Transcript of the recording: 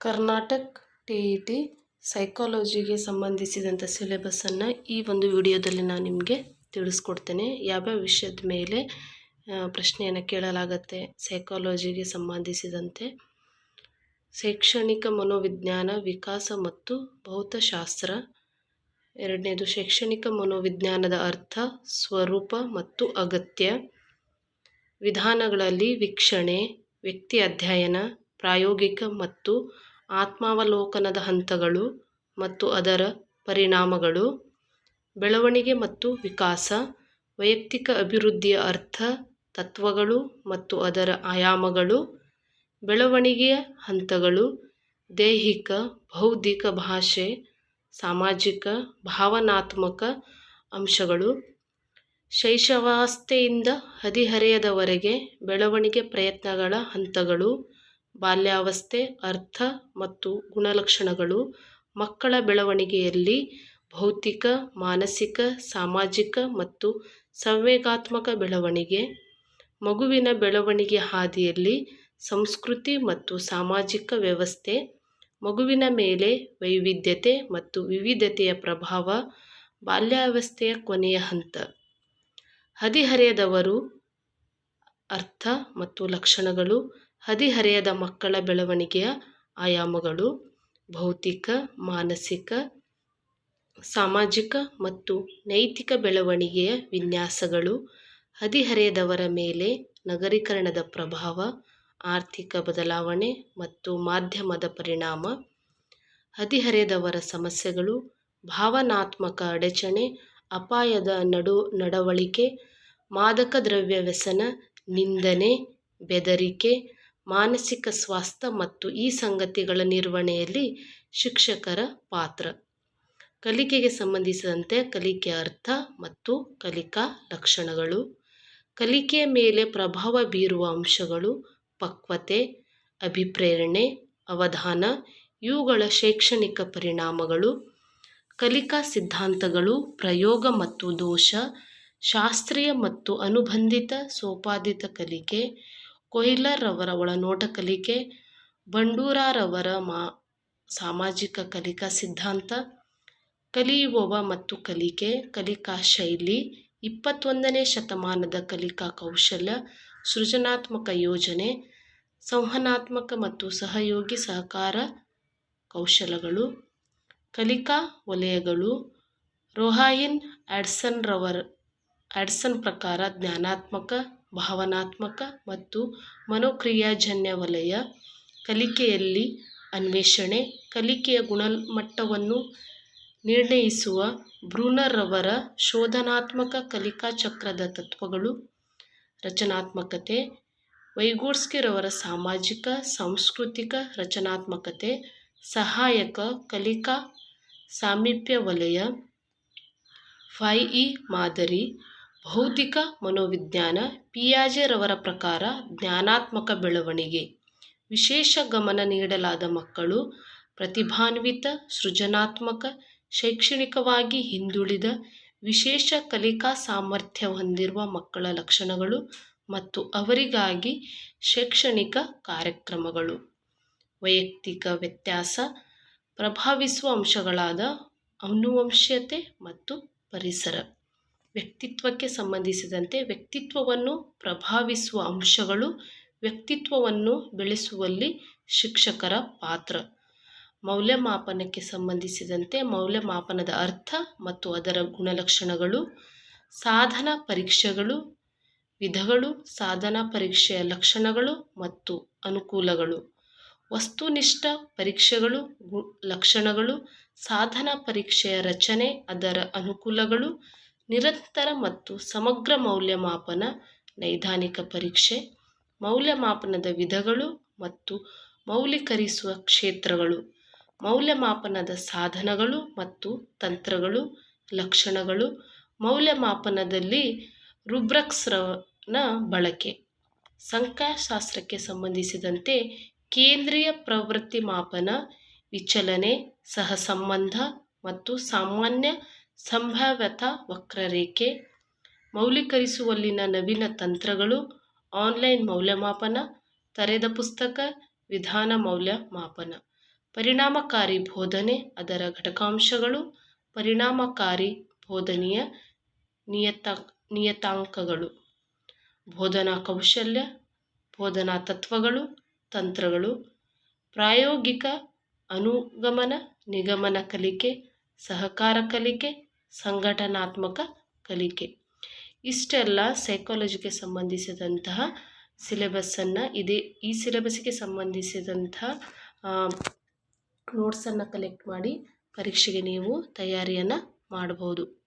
Karnataka T E T ಸೈಕಾಲಜಿಗೆ ಸಂಬಂಧಿಸಿದಂಥ ಸಿಲೆಬಸ್ಸನ್ನು ಈ ಒಂದು ವಿಡಿಯೋದಲ್ಲಿ ನಾನು ನಿಮಗೆ ತಿಳಿಸ್ಕೊಡ್ತೇನೆ. ಯಾವ್ಯಾವ ವಿಷಯದ ಮೇಲೆ ಪ್ರಶ್ನೆಯನ್ನು ಕೇಳಲಾಗತ್ತೆ, ಸೈಕಾಲಜಿಗೆ ಸಂಬಂಧಿಸಿದಂತೆ. ಶೈಕ್ಷಣಿಕ ಮನೋವಿಜ್ಞಾನ, ವಿಕಾಸ ಮತ್ತು ಭೌತಶಾಸ್ತ್ರ. ಎರಡನೇದು, ಶೈಕ್ಷಣಿಕ ಮನೋವಿಜ್ಞಾನದ ಅರ್ಥ, ಸ್ವರೂಪ ಮತ್ತು ಅಗತ್ಯ. ವಿಧಾನಗಳಲ್ಲಿ ವೀಕ್ಷಣೆ, ವ್ಯಕ್ತಿ ಅಧ್ಯಯನ. ಪ್ರಾಯೋಗಿಕ ಮತ್ತು ಆತ್ಮಾವಲೋಕನದ ಹಂತಗಳು ಮತ್ತು ಅದರ ಪರಿಣಾಮಗಳು, ಬೆಳವಣಿಗೆ ಮತ್ತು ವಿಕಾಸ, ವೈಯಕ್ತಿಕ ಅಭಿವೃದ್ಧಿಯ ಅರ್ಥ, ತತ್ವಗಳು ಮತ್ತು ಅದರ ಆಯಾಮಗಳು, ಬೆಳವಣಿಗೆಯ ಹಂತಗಳು, ದೈಹಿಕ, ಬೌದ್ಧಿಕ ಭಾಷೆ, ಸಾಮಾಜಿಕ, ಭಾವನಾತ್ಮಕ ಅಂಶಗಳು. ಶೈಶವಾವಸ್ಥೆಯಿಂದ ಹದಿಹರೆಯದವರೆಗೆ ಬೆಳವಣಿಗೆ ಪ್ರಯತ್ನಗಳ ಹಂತಗಳು. ಬಾಲ್ಯಾವಸ್ಥೆ, ಅರ್ಥ ಮತ್ತು ಗುಣಲಕ್ಷಣಗಳು ಮಕ್ಕಳ ಬೆಳವಣಿಗೆಯಲ್ಲಿ ಭೌತಿಕ, ಮಾನಸಿಕ, ಸಾಮಾಜಿಕ ಮತ್ತು ಸಂವೇಗಾತ್ಮಕ ಬೆಳವಣಿಗೆ, ಮಗುವಿನ ಬೆಳವಣಿಗೆ ಹಾದಿಯಲ್ಲಿ ಸಂಸ್ಕೃತಿ ಮತ್ತು ಸಾಮಾಜಿಕ ವ್ಯವಸ್ಥೆ, ಮಗುವಿನ ಮೇಲೆ ವೈವಿಧ್ಯತೆ ಮತ್ತು ವಿವಿಧತೆಯ ಪ್ರಭಾವ, ಬಾಲ್ಯಾವಸ್ಥೆಯ ಕೊನೆಯ ಹಂತ. ಹದಿಹರೆಯದವರು ಅರ್ಥ ಮತ್ತು ಲಕ್ಷಣಗಳು ಹದಿಹರೆಯದ ಮಕ್ಕಳ ಬೆಳವಣಿಗೆಯ ಆಯಾಮಗಳು ಭೌತಿಕ, ಮಾನಸಿಕ, ಸಾಮಾಜಿಕ ಮತ್ತು ನೈತಿಕ ಬೆಳವಣಿಗೆಯ ವಿನ್ಯಾಸಗಳು. ಹದಿಹರೆಯದವರ ಮೇಲೆ ನಗರೀಕರಣದ ಪ್ರಭಾವ, ಆರ್ಥಿಕ ಬದಲಾವಣೆ ಮತ್ತು ಮಾಧ್ಯಮದ ಪರಿಣಾಮ. ಹದಿಹರೆಯದವರ ಸಮಸ್ಯೆಗಳು ಭಾವನಾತ್ಮಕ ಅಡಚಣೆ, ಅಪಾಯದ ನಡು ನಡವಳಿಕೆ, ಮಾದಕ ದ್ರವ್ಯ ವ್ಯಸನ ನಿಂದನೆ, ಬೆದರಿಕೆ ಮಾನಸಿಕ ಸ್ವಾಸ್ಥ್ಯ ಮತ್ತು ಈ ಸಂಗತಿಗಳ ನಿರ್ವಹಣೆಯಲ್ಲಿ ಶಿಕ್ಷಕರ ಪಾತ್ರ. ಕಲಿಕೆಗೆ ಸಂಬಂಧಿಸಿದಂತೆ ಕಲಿಕೆಯ ಅರ್ಥ ಮತ್ತು ಕಲಿಕಾ ಲಕ್ಷಣಗಳು. ಕಲಿಕೆಯ ಮೇಲೆ ಪ್ರಭಾವ ಬೀರುವ ಅಂಶಗಳು ಪಕ್ವತೆ, ಅಭಿಪ್ರೇರಣೆ, ಅವಧಾನ, ಇವುಗಳ ಶೈಕ್ಷಣಿಕ ಪರಿಣಾಮಗಳು. ಕಲಿಕಾ ಸಿದ್ಧಾಂತಗಳು ಪ್ರಯೋಗ ಮತ್ತು ದೋಷ, ಶಾಸ್ತ್ರೀಯ ಮತ್ತು ಅನುಬಂಧಿತ ಸೋಪಾದಿತ ಕಲಿಕೆ ಕೊಯ್ಲರ್ ರವರ ಒಳನೋಟ ಕಲಿಕೆ, ಬಂಡೂರಾರವರ ಮಾ, ಸಾಮಾಜಿಕ ಕಲಿಕಾ ಸಿದ್ಧಾಂತ, ಕಲಿಯುವವ ಮತ್ತು ಕಲಿಕೆ, ಕಲಿಕಾ ಶೈಲಿ, ಇಪ್ಪತ್ತೊಂದನೇ ಶತಮಾನದ ಕಲಿಕಾ ಕೌಶಲ್ಯ ಸೃಜನಾತ್ಮಕ ಯೋಜನೆ ಸಂವಹನಾತ್ಮಕ ಮತ್ತು ಸಹಯೋಗಿ ಸಹಕಾರ ಕೌಶಲಗಳು, ಕಲಿಕಾ ವಲಯಗಳು, ರೋಹಾಯಿನ್ ಆ್ಯಡ್ಸನ್ ರವರ ಆ್ಯಡ್ಸನ್ ಪ್ರಕಾರ ಜ್ಞಾನಾತ್ಮಕ ಭಾವನಾತ್ಮಕ ಮತ್ತು ಮನೋಕ್ರಿಯಾಜನ್ಯ ವಲಯ ಕಲಿಕೆಯಲ್ಲಿ ಅನ್ವೇಷಣೆ, ಕಲಿಕೆಯ ಗುಣಮಟ್ಟವನ್ನು ನಿರ್ಣಯಿಸುವ ಬ್ರೂನರ್ ಅವರ ಶೋಧನಾತ್ಮಕ ಕಲಿಕಾ ಚಕ್ರದ ತತ್ವಗಳು, ರಚನಾತ್ಮಕತೆ ವೈಗೋಟ್ಸ್ಕಿ ರವರ ಸಾಮಾಜಿಕ, ಸಾಂಸ್ಕೃತಿಕ ರಚನಾತ್ಮಕತೆ, ಸಹಾಯಕ ಕಲಿಕಾ ಸಾಮೀಪ್ಯ ವಲಯ ಫೈ ಇ ಮಾದರಿ ಬೌದ್ಧಿಕ ಮನೋವಿಜ್ಞಾನ, ಪಿಯಾಜೆರವರ ಪ್ರಕಾರ ಜ್ಞಾನಾತ್ಮಕ ಬೆಳವಣಿಗೆ. ವಿಶೇಷ ಗಮನ ನೀಡಲಾದ ಮಕ್ಕಳು ಪ್ರತಿಭಾನ್ವಿತ, ಸೃಜನಾತ್ಮಕ, ಶೈಕ್ಷಣಿಕವಾಗಿ ಹಿಂದುಳಿದ, ವಿಶೇಷ ಕಲಿಕಾ ಸಾಮರ್ಥ್ಯ ಹೊಂದಿರುವ ಮಕ್ಕಳ ಲಕ್ಷಣಗಳು ಮತ್ತು ಅವರಿಗಾಗಿ ಶೈಕ್ಷಣಿಕ ಕಾರ್ಯಕ್ರಮಗಳು. ವೈಯಕ್ತಿಕ ವ್ಯತ್ಯಾಸ, ಪ್ರಭಾವಿಸುವ ಅಂಶಗಳಾದ ಅನುವಂಶೀಯತೆ ಮತ್ತು ಪರಿಸರ. ವ್ಯಕ್ತಿತ್ವಕ್ಕೆ ಸಂಬಂಧಿಸಿದಂತೆ ವ್ಯಕ್ತಿತ್ವವನ್ನು ಪ್ರಭಾವಿಸುವ ಅಂಶಗಳು ವ್ಯಕ್ತಿತ್ವವನ್ನು ಬೆಳೆಸುವಲ್ಲಿ ಶಿಕ್ಷಕರ ಪಾತ್ರ. ಮೌಲ್ಯಮಾಪನಕ್ಕೆ ಸಂಬಂಧಿಸಿದಂತೆ ಮೌಲ್ಯಮಾಪನದ ಅರ್ಥ ಮತ್ತು ಅದರ ಗುಣಲಕ್ಷಣಗಳು, ಸಾಧನ ಪರೀಕ್ಷೆಗಳು, ವಿಧಗಳು, ಸಾಧನ ಪರೀಕ್ಷೆಯ ಲಕ್ಷಣಗಳು ಮತ್ತು ಅನುಕೂಲಗಳು. ವಸ್ತುನಿಷ್ಠ ಪರೀಕ್ಷೆಗಳು, ಗು, ಲಕ್ಷಣಗಳು, ಸಾಧನ ಪರೀಕ್ಷೆಯ ರಚನೆ, ಅದರ ಅನುಕೂಲಗಳು ನಿರಂತರ ಮತ್ತು ಸಮಗ್ರ ಮೌಲ್ಯಮಾಪನ, ನೈದಾನಿಕ ಪರೀಕ್ಷೆ, ಮೌಲ್ಯಮಾಪನದ ವಿಧಗಳು ಮತ್ತು ಮೌಲ್ಯೀಕರಿಸುವ ಕ್ಷೇತ್ರಗಳು, ಮೌಲ್ಯಮಾಪನದ ಸಾಧನಗಳು ಮತ್ತು ತಂತ್ರಗಳು, ಲಕ್ಷಣಗಳು, ಮೌಲ್ಯಮಾಪನದಲ್ಲಿ ರುಬ್ರಕ್ಸ್ರವನ ಬಳಕೆ, ಸಂಖ್ಯಾಶಾಸ್ತ್ರಕ್ಕೆ ಸಂಬಂಧಿಸಿದಂತೆ ಕೇಂದ್ರೀಯ ಪ್ರವೃತ್ತಿ ಮಾಪನ ವಿಚಲನೆ, ಸಹಸಂಬಂಧ ಮತ್ತು ಸಾಮಾನ್ಯ ಸಂಭಾವ್ಯತಾ ವಕ್ರರೇಖೆ ಮೌಲ್ಯೀಕರಿಸುವಲ್ಲಿನ ನವೀನ ತಂತ್ರಗಳು ಆನ್ಲೈನ್ ಮೌಲ್ಯಮಾಪನ, ತೆರೆದ ಪುಸ್ತಕ, ವಿಧಾನ ಮೌಲ್ಯಮಾಪನ. ಪರಿಣಾಮಕಾರಿ ಬೋಧನೆ ಅದರ ಘಟಕಾಂಶಗಳು, ಪರಿಣಾಮಕಾರಿ ಬೋಧನೆಯ ನಿಯತ, ನಿಯತಾಂಕಗಳು. ಬೋಧನಾ ಕೌಶಲ್ಯ, ಬೋಧನಾ ತತ್ವಗಳು, ತಂತ್ರಗಳು. ಪ್ರಾಯೋಗಿಕ ಅನುಗಮನ, ನಿಗಮನ ಕಲಿಕೆ, ಸಹಕಾರ ಕಲಿಕೆ ಸಂಘಟನಾತ್ಮಕ ಕಲಿಕೆ. ಇಷ್ಟೆಲ್ಲ ಸೈಕಾಲಜಿಗೆ ಸಂಬಂಧಿಸಿದಂತಹ ಸಿಲೆಬಸ್ಸನ್ನು ಇದೇ. ಈ ಸಿಲೆಬಸ್ಸಿಗೆ ಸಂಬಂಧಿಸಿದಂತಹ ನೋಟ್ಸನ್ನು ಕಲೆಕ್ಟ್ ಮಾಡಿ ಪರೀಕ್ಷೆಗೆ ನೀವು ತಯಾರಿಯನ್ನು ಮಾಡ್ಬೋದು.